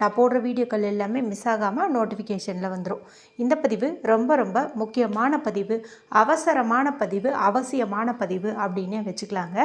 நான் போடுற வீடியோக்கள் எல்லாமே மிஸ் ஆகாமல் நோட்டிஃபிகேஷனில் வந்துடும் இந்த பதிவு ரொம்ப ரொம்ப முக்கியமான பதிவு அவசரமான பதிவு அவசியமான பதிவு அப்படின்னே வச்சுக்கலாங்க.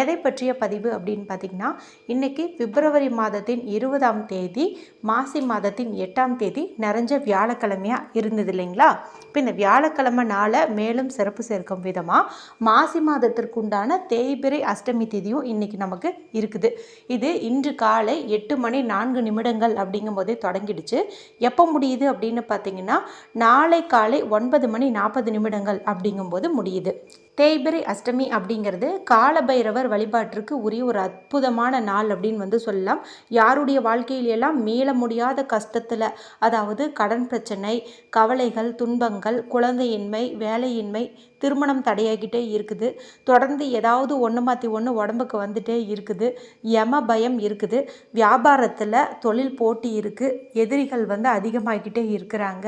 எதை பற்றிய பதிவு அப்படின்னு பார்த்திங்கன்னா இன்றைக்கி பிப்ரவரி மாதத்தின் இருபதாம் தேதி மாசி மாதத்தின் எட்டாம் தேதி நிறைஞ்ச வியாழக்கிழமையாக இருந்தது இல்லைங்களா? இப்போ இந்த வியாழக்கிழமை நாளை மேலும் சிறப்பு சேர்க்கும் விதமாக மாசி மாதத்திற்குண்டான தேய்பிரை அஷ்டமி தேதியும் இன்றைக்கி நமக்கு இருக்குது. இது இன்று காலை எட்டு மணி நான்கு நிமிடங்கள் அப்படிங்கும் போதே தொடங்கிடுச்சு. எப்போ முடியுது அப்படின்னு பார்த்தீங்கன்னா நாளை காலை ஒன்பது மணி நாற்பது நிமிடங்கள் அப்படிங்கும்போது முடியுது. தேய்பிரை அஷ்டமி அப்படிங்கிறது காலபைரவர் வழிபாட்டிற்கு உரிய ஒரு அற்புதமான நாள் அப்படின்னு வந்து சொல்லலாம். யாருடைய வாழ்க்கையிலெல்லாம் மீள முடியாத கஷ்டத்தில் அதாவது கடன் பிரச்சனை கவலைகள் துன்பங்கள் குழந்தையின்மை வேலையின்மை திருமணம் தடையாகிட்டே இருக்குது. தொடர்ந்து ஏதாவது ஒன்று மாற்றி ஒன்று உடம்புக்கு வந்துட்டே இருக்குது. யம பயம் இருக்குது. வியாபாரத்தில் தொழில் போட்டி இருக்குது எதிரிகள் வந்து அதிகமாகிக்கிட்டே இருக்கிறாங்க.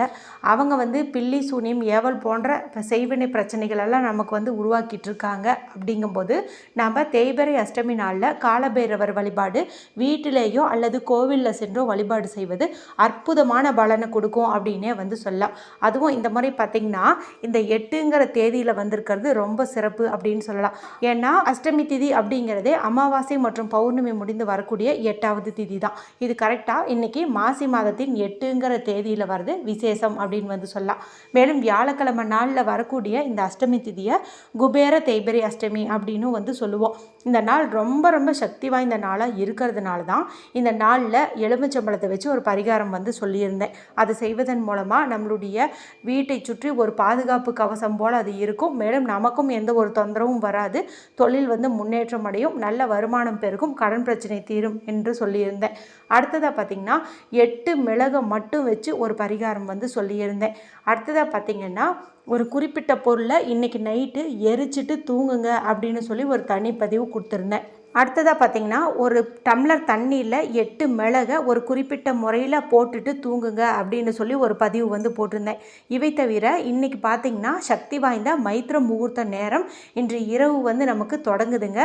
அவங்க வந்து பில்லி சூனியம் ஏவல் போன்ற செய்வினை பிரச்சனைகள் எல்லாம் நமக்கு வந்து உருவாக்கிட்டு இருக்காங்க அப்படிங்கும்போது நம்ம தேய்பிறை அஷ்டமி நாளில் காலபைரவர் வழிபாடு வீட்டிலேயோ அல்லது கோவிலில் சென்றோ வழிபாடு செய்வது அற்புதமான பலனை கொடுக்கும் அப்படின்னே வந்து சொல்லலாம். அதுவும் இந்த முறை பார்த்திங்கன்னா இந்த எட்டுங்கிற தேதியில் வந்திருக்கிறது ரொம்ப சிறப்பு அப்படின்னு சொல்லலாம். ஏன்னா அஷ்டமி திதி அப்படிங்கிறதே அமாவாசை மற்றும் பௌர்ணமி முடிந்து வரக்கூடிய எட்டாவது திதி தான். இது கரெக்டாக இன்னைக்கு மாசி மாதத்தின் எட்டுங்கிற தேதியில் வருது விசேஷம் அப்படின்னு வந்து சொல்லலாம். மேலும் வியாழக்கிழமை நாளில் வரக்கூடிய இந்த அஷ்டமி திதியை குபேர தேய்பிரை அஷ்டமி அப்படின்னு வந்து சொல்லுவோம். இந்த நாள் ரொம்ப ரொம்ப சக்தி வாய்ந்த நாளாக இருக்கிறதுனால தான் இந்த நாளில் எலுமிச்சம்பழத்தை வச்சு ஒரு பரிகாரம் வந்து சொல்லியிருந்தேன். அதை செய்வதன் மூலமாக நம்மளுடைய வீட்டை சுற்றி ஒரு பாதுகாப்பு கவசம் போல் அது இருக்கும். மேலும் நமக்கும் எந்த ஒரு தொந்தரவும் வராது. தொழில் வந்து முன்னேற்றம் அடையும். நல்ல வருமானம் பெருகும். கடன் பிரச்சனை தீரும் என்று சொல்லியிருந்தேன். அடுத்ததாக பார்த்திங்கன்னா எட்டு மிளகை மட்டும் வச்சு ஒரு பரிகாரம் வந்து சொல்லியிருந்தேன். அடுத்ததாக பார்த்திங்கன்னா ஒரு குறிப்பிட்ட பொருளை இன்றைக்கி நைட்டு எரிச்சிட்டு தூங்குங்க அப்படின்னு சொல்லி ஒரு தனிப்பதிவு கொடுத்துருந்தேன். அடுத்ததாக பார்த்தீங்கன்னா ஒரு டம்ளர் தண்ணியில் எட்டு மிளகை ஒரு குறிப்பிட்ட முறையில் போட்டுட்டு தூங்குங்க அப்படின்னு சொல்லி ஒரு பதிவு வந்து போட்டிருந்தேன். இவை தவிர இன்றைக்கி பார்த்தீங்கன்னா சக்தி வாய்ந்த மைத்திர முகூர்த்த நேரம் இன்று இரவு வந்து நமக்கு தொடங்குதுங்க.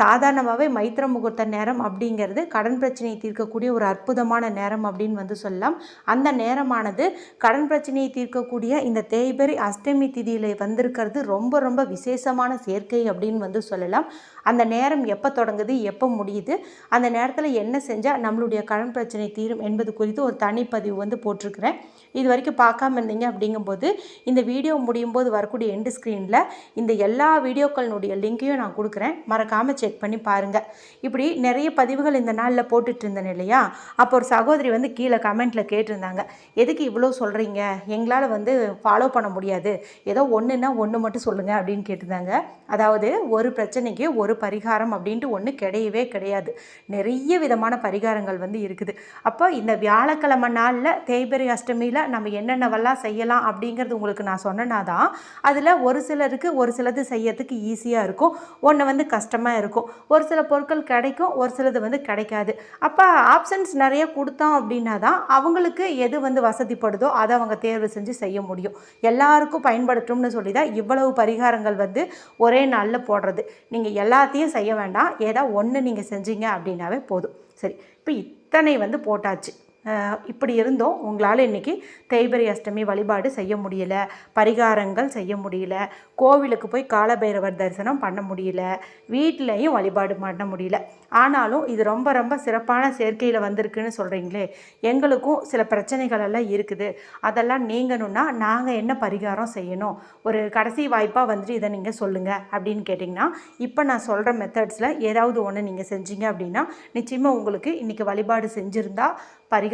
சாதாரணமாகவே மைத்திர முகூர்த்த நேரம் அப்படிங்கிறது கடன் பிரச்சனையை தீர்க்கக்கூடிய ஒரு அற்புதமான நேரம் அப்படின்னு வந்து சொல்லலாம். அந்த நேரமானது கடன் பிரச்சனையை தீர்க்கக்கூடிய இந்த தேய்பெரி அஷ்டமி திதியில் வந்திருக்கிறது ரொம்ப ரொம்ப விசேஷமான சேர்க்கை அப்படின்னு வந்து சொல்லலாம். அந்த நேரம் எப்போ தொடங்க தொடங்குது எப்போ முடியுது அந்த நேரத்தில் என்ன செஞ்சால் நம்மளுடைய கடன் பிரச்சனை தீரும் என்பது குறித்து ஒரு தனிப்பதிவு வந்து போட்டிருக்கிறேன். இது வரைக்கும் பார்க்காம இருந்தீங்க அப்படிங்கும்போது இந்த வீடியோ முடியும் போது வரக்கூடிய எண்டு ஸ்க்ரீனில் இந்த எல்லா வீடியோக்களினுடைய லிங்க்கையும் நான் கொடுக்குறேன். மறக்காமல் செக் பண்ணி பாருங்கள் இப்படி நிறைய பதிவுகள் இந்த நாளில் போட்டுட்டு இருந்தேன் இல்லையா? அப்போ ஒரு சகோதரி வந்து கீழே கமெண்ட்டில் கேட்டிருந்தாங்க. எதுக்கு இவ்வளோ சொல்கிறீங்க எங்களால் வந்து ஃபாலோ பண்ண முடியாது. ஏதோ ஒன்றுன்னா ஒன்று மட்டும் சொல்லுங்கள் அப்படின்னு கேட்டிருந்தாங்க. அதாவது ஒரு பிரச்சனைக்கு ஒரு பரிகாரம் அப்படின்ட்டு ஒன்று கிடையவே கிடையாது. நிறைய விதமான பரிகாரங்கள் வந்து இருக்குது. அப்போ இந்த வியாழக்கிழமை நாளில் தேய்பிரை அஷ்டமியில் நம்ம என்னென்னவெல்லாம் செய்யலாம் அப்படிங்கிறது உங்களுக்கு நான் சொன்னேன்னா தான் அதில் ஒரு சிலருக்கு ஒரு சிலது செய்யறதுக்கு ஈஸியாக இருக்கும். ஒன்று வந்து கஷ்டமாக இருக்கும். ஒரு சில பொருட்கள் கிடைக்கும் ஒரு சிலது வந்து கிடைக்காது. அப்போ ஆப்ஷன்ஸ் நிறைய கொடுத்தோம் அப்படின்னா தான் அவங்களுக்கு எது வந்து வசதிப்படுதோ அதை அவங்க தேர்வு செஞ்சு செய்ய முடியும். எல்லாருக்கும் பயன்படுத்தும்னு சொல்லி தான் இவ்வளவு பரிகாரங்கள் வந்து ஒரே நாளில் போடுறது. நீங்கள் எல்லாத்தையும் செய்ய வேண்டாம். ஏதாவது ஒன்று நீங்கள் செஞ்சீங்க அப்படின்னாவே போதும். சரி இப்போ இத்தனை வந்து போட்டாச்சு. இப்படி இருந்தோம். உங்களால் இன்றைக்கி தேய்பிரை அஷ்டமி வழிபாடு செய்ய முடியல. பரிகாரங்கள் செய்ய முடியல. கோவிலுக்கு போய் காலபைரவர் தரிசனம் பண்ண முடியல. வீட்லேயும் வழிபாடு பண்ண முடியல. ஆனாலும் இது ரொம்ப ரொம்ப சிறப்பான சேர்க்கையில் வந்திருக்குன்னு சொல்கிறீங்களே எங்களுக்கும் சில பிரச்சனைகள் எல்லாம் இருக்குது. அதெல்லாம் நீங்கணும்னா நாங்கள் என்ன பரிகாரம் செய்யணும்? ஒரு கடைசி வாய்ப்பாக வந்துட்டு இதை நீங்கள் சொல்லுங்கள் அப்படின்னு கேட்டிங்கன்னா இப்போ நான் சொல்கிற மெத்தட்ஸில் ஏதாவது ஒன்று நீங்கள் செஞ்சீங்க அப்படின்னா நிச்சயமாக உங்களுக்கு இன்றைக்கி வழிபாடு செஞ்சுருந்தா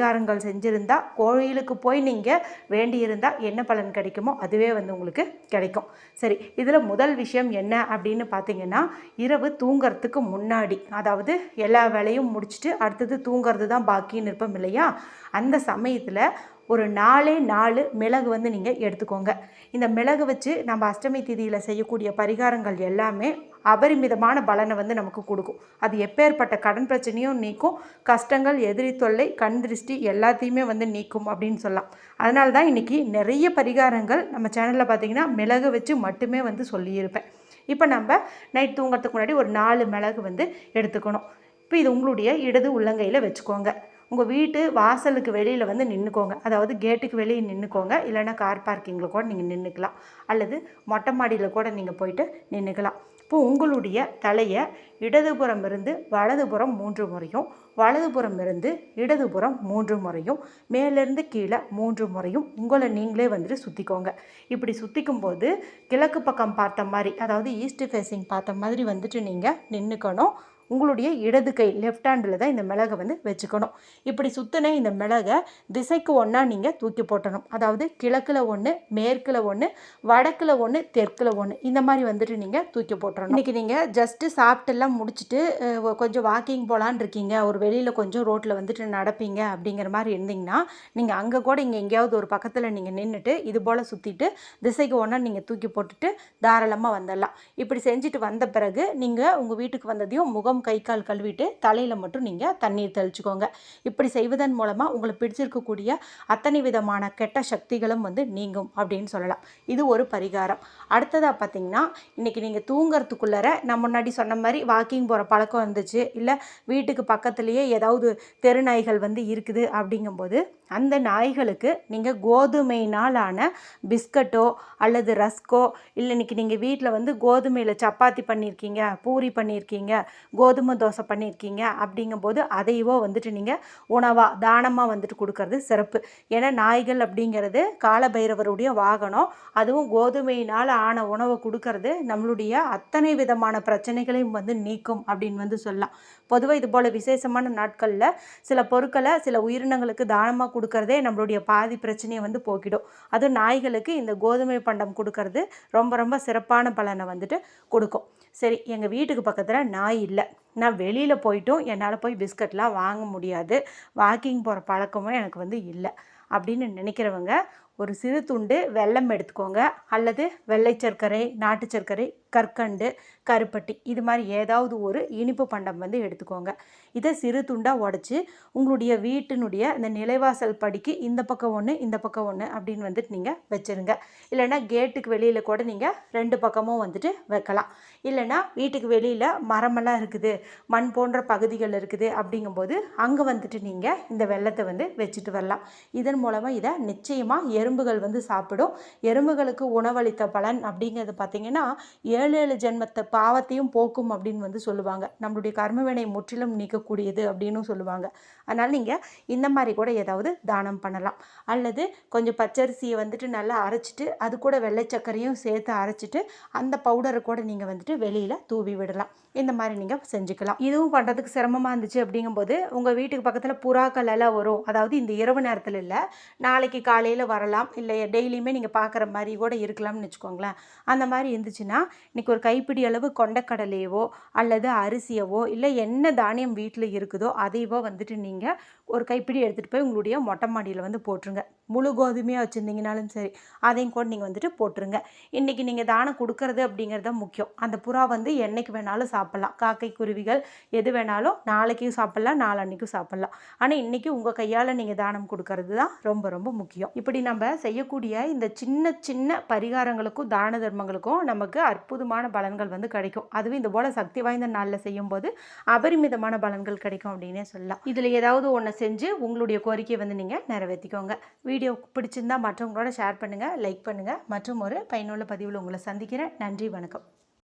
பரிகாரங்கள் செஞ்சுருந்தா கோயிலுக்கு போய் நீங்கள் வேண்டியிருந்தால் என்ன பலன் கிடைக்குமோ அதுவே வந்து உங்களுக்கு கிடைக்கும். சரி இதில் முதல் விஷயம் என்ன அப்படின்னு பார்த்தீங்கன்னா இரவு தூங்கிறதுக்கு முன்னாடி அதாவது எல்லா வேலையும் முடிச்சுட்டு அடுத்தது தூங்குறது தான் பாக்கின்னு இருப்போம் இல்லையா? அந்த சமயத்தில் ஒரு நாலே நாலு மிளகு வந்து நீங்கள் எடுத்துக்கோங்க. இந்த மிளகு வச்சு நம்ம அஷ்டமி திதியில் செய்யக்கூடிய பரிகாரங்கள் எல்லாமே அபரிமிதமான பலனை வந்து நமக்கு கொடுக்கும். அது எப்பேற்பட்ட கடன் பிரச்சனையும் நீக்கும் கஷ்டங்கள் எதிரி தொல்லை கண் திருஷ்டி எல்லாத்தையுமே வந்து நீக்கும் அப்படின்னு சொல்லலாம். அதனால தான் இன்றைக்கி நிறைய பரிகாரங்கள் நம்ம சேனலில் பார்த்தீங்கன்னா மிளகு வச்சு மட்டுமே வந்து சொல்லியிருப்பேன். இப்போ நம்ம நைட் தூங்குறதுக்கு முன்னாடி ஒரு நாலு மிளகு வந்து எடுத்துக்கணும். இப்போ இது உங்களுடைய இடது உள்ளங்கையில் வச்சுக்கோங்க. உங்கள் வீட்டு வாசலுக்கு வெளியில் வந்து நின்றுக்கோங்க அதாவது கேட்டுக்கு வெளியே நின்றுக்கோங்க இல்லைன்னா கார் பார்க்கிங்கில் கூட நீங்கள் நின்றுக்கலாம் அல்லது மொட்டை மாடியில் கூட நீங்கள் போயிட்டு நின்றுக்கலாம் இப்போ உங்களுடைய தலையை இடதுபுறம் இருந்து வலதுபுறம் மூன்று முறையும் வலதுபுறம் இருந்து இடதுபுறம் மூன்று முறையும் மேலேருந்து கீழே மூன்று முறையும் உங்களை நீங்களே வந்துட்டு சுற்றிக்கோங்க இப்படி சுற்றிக்கும் போது கிழக்கு பக்கம் பார்த்த மாதிரி அதாவது ஈஸ்ட் ஃபேஸிங் பார்த்த மாதிரி வந்துட்டு நீங்கள் நின்றுக்கணும் உங்களுடைய இடது கை லெஃப்ட் ஹேண்டில் தான் இந்த மிளகை வந்து வச்சுக்கணும். இப்படி சுற்றின இந்த மிளகை திசைக்கு ஒன்றா நீங்கள் தூக்கி போட்டணும். அதாவது கிழக்கில் ஒன்று மேற்கில் ஒன்று வடக்கில் ஒன்று தெற்கில் ஒன்று இந்த மாதிரி வந்துட்டு நீங்கள் தூக்கி போட்டுறணும். இன்றைக்கி நீங்கள் ஜஸ்ட்டு சாப்பிட்டெல்லாம் முடிச்சுட்டு கொஞ்சம் வாக்கிங் போகலான் இருக்கீங்க. ஒரு வெளியில் கொஞ்சம் ரோட்டில் வந்துட்டு நடப்பீங்க அப்படிங்கிற மாதிரி இருந்தீங்கன்னா நீங்கள் அங்கே கூட இங்கே எங்கேயாவது ஒரு பக்கத்தில் நீங்கள் நின்றுட்டு இது போல் சுற்றிட்டு திசைக்கு ஒன்றா நீங்கள் தூக்கி போட்டுட்டு தாராளமாக வந்துடலாம் இப்படி செஞ்சுட்டு வந்த பிறகு நீங்கள் உங்கள் வீட்டுக்கு வந்ததையும் முகம் கை கால் கழுவிட்டு தலையில் மட்டும் நீங்கள் தண்ணீர் தெளிச்சுக்கோங்க. இப்படி செய்வதன் மூலமாக உங்களுக்கு பிடிச்சிருக்கக்கூடிய அத்தனை விதமான கெட்ட சக்திகளும் வந்து நீங்கும் அப்படின்னு சொல்லலாம். இது ஒரு பரிகாரம். அடுத்ததாக பார்த்தீங்கன்னா இன்றைக்கி நீங்கள் தூங்குறதுக்குள்ளார நான் முன்னாடி சொன்ன மாதிரி வாக்கிங் போகிற பழக்கம் இருந்துச்சு இல்லை வீட்டுக்கு பக்கத்துலேயே ஏதாவது தெரு நாய்கள் வந்து இருக்குது அப்படிங்கும்போது அந்த நாய்களுக்கு நீங்கள் கோதுமையினால் ஆன பிஸ்கட்டோ அல்லது ரஸ்கோ இல்லை இன்னைக்கு நீங்கள் வீட்டில் வந்து கோதுமையில் சப்பாத்தி பண்ணியிருக்கீங்க பூரி பண்ணியிருக்கீங்க கோதுமை தோசை பண்ணியிருக்கீங்க அப்படிங்கும்போது அதையவோ வந்துட்டு நீங்கள் உணவாக தானமாக வந்துட்டு கொடுக்கறது சிறப்பு. ஏன்னா நாய்கள் அப்படிங்கிறது காலபைரவருடைய வாகனம். அதுவும் கோதுமையினால் ஆன உணவை கொடுக்கறது நம்மளுடைய அத்தனை விதமான பிரச்சனைகளையும் வந்து நீக்கும் அப்படின்னு வந்து சொல்லலாம். பொதுவாக இது போல் விசேஷமான நாட்களில் சில பொருட்களை சில உயிரினங்களுக்கு தானமாக கொடுக்கறதே நம்மளுடைய பாதி பிரச்சனையை வந்து போக்கிடும். அதுவும் நாய்களுக்கு இந்த கோதுமை பண்டம் கொடுக்கறது ரொம்ப ரொம்ப சிறப்பான பலனை வந்துட்டு கொடுக்கும். சரி எங்கள் வீட்டுக்கு பக்கத்தில் நாய் இல்லை. நான் வெளியில் போயிட்டும் என்னால் போய் பிஸ்கட்லாம் வாங்க முடியாது. வாக்கிங் போகிற பழக்கமும் எனக்கு வந்து இல்லை. அப்படின்னு நினைக்கிறவங்க ஒரு சிறு துண்டு வெல்லம் எடுத்துக்கோங்க. அல்லது வெள்ளை சர்க்கரை நாட்டு சர்க்கரை கற்கண்டு கருப்பட்டி இது மாதிரி ஏதாவது ஒரு இனிப்பு பண்டம் வந்து எடுத்துக்கோங்க. இதை சிறு துண்டாக உடச்சி உங்களுடைய வீட்டினுடைய இந்த நிலைவாசல் படிக்கு இந்த பக்கம் ஒன்று இந்த பக்கம் ஒன்று அப்படின்னு வந்துட்டு நீங்கள் வச்சுருங்க. இல்லைன்னா கேட்டுக்கு வெளியில் கூட நீங்கள் ரெண்டு பக்கமும் வந்துட்டு வைக்கலாம். இல்லைன்னா வீட்டுக்கு வெளியில் மரமெல்லாம் இருக்குது மண் போன்ற பகுதிகள் இருக்குது அப்படிங்கும்போது அங்கே வந்துட்டு நீங்கள் இந்த வெள்ளத்தை வந்து வச்சுட்டு வரலாம். இதன் மூலமாக இதை நிச்சயமாக எறும்புகள் வந்து சாப்பிடும். எறும்புகளுக்கு உணவளித்த பலன் அப்படிங்கிறது பார்த்திங்கன்னா ஏழு ஏழு ஜென்மத்தை பாவத்தையும் போக்கும் அப்படின்னு வந்து சொல்லுவாங்க. நம்மளுடைய கர்மவினை முற்றிலும் நீக்கக்கூடியது அப்படின்னு சொல்லுவாங்க. அதனால் நீங்கள் இந்த மாதிரி கூட ஏதாவது தானம் பண்ணலாம். அல்லது கொஞ்சம் பச்சரிசியை வந்துட்டு நல்லா அரைச்சிட்டு அது கூட வெள்ளைச்சக்கரையும் சேர்த்து அரைச்சிட்டு அந்த பவுடரை கூட நீங்கள் வந்துட்டு வெளியில் தூவி விடலாம். இந்த மாதிரி நீங்கள் செஞ்சுக்கலாம். இதுவும் பண்ணுறதுக்கு சிரமமாக இருந்துச்சு அப்படிங்கும்போது உங்கள் வீட்டுக்கு பக்கத்தில் புறாக்கள் எல்லாம் வரும். அதாவது இந்த இரவு நேரத்தில் இல்லை நாளைக்கு காலையில் வரலாம். இல்லை டெய்லியுமே நீங்கள் பார்க்குற மாதிரி கூட இருக்கலாம்னு வச்சுக்கோங்களேன். அந்த மாதிரி இருந்துச்சுன்னா இன்றைக்கி ஒரு கைப்பிடி அளவு கொண்டக்கடலையவோ அல்லது அரிசியவோ இல்லை என்ன தானியம் வீட்டில் இருக்குதோ அதையவோ வந்துட்டு நீங்கள் ஒரு கைப்பிடி எடுத்துகிட்டு போய் உங்களுடைய மொட்டை மாடியில் வந்து போட்டுருங்க. முழு கோதுமையாக வச்சுருந்தீங்கனாலும் சரி அதையும் கூட நீங்கள் வந்துட்டு போட்டுருங்க. இன்றைக்கி நீங்கள் தானம் கொடுக்கறது அப்படிங்கிறது தான் முக்கியம். அந்த புறா வந்து என்றைக்கு வேணாலும் சாப்பிட்லாம். காக்கை குருவிகள் எது வேணாலும் நாளைக்கும் சாப்பிட்லாம் நாளன்னைக்கும் சாப்பிட்லாம். ஆனால் இன்றைக்கி உங்கள் கையால் நீங்கள் தானம் கொடுக்கறது தான் ரொம்ப ரொம்ப முக்கியம். இப்படி நம்ம செய்யக்கூடிய இந்த சின்ன சின்ன பரிகாரங்களுக்கும் தான தர்மங்களுக்கும் நமக்கு அற்புதமான பலன்கள் வந்து கிடைக்கும். அதுவும் இந்த போல் சக்தி வாய்ந்த நாளில் செய்யும்போது அபரிமிதமான பலன்கள் கிடைக்கும் அப்படின்னே சொல்லலாம். இதில் ஏதாவது ஒன்று செஞ்சு உங்களுடைய கோரிக்கையை வந்து நீங்கள் நிறைவேற்றிக்கோங்க வீடியோ பிடிச்சிருந்தா மற்றவங்களோட ஷேர் பண்ணுங்கள் லைக் பண்ணுங்கள் மற்றும் ஒரு பயனுள்ள பதிவில் உங்களை சந்திக்கிறேன். நன்றி வணக்கம்.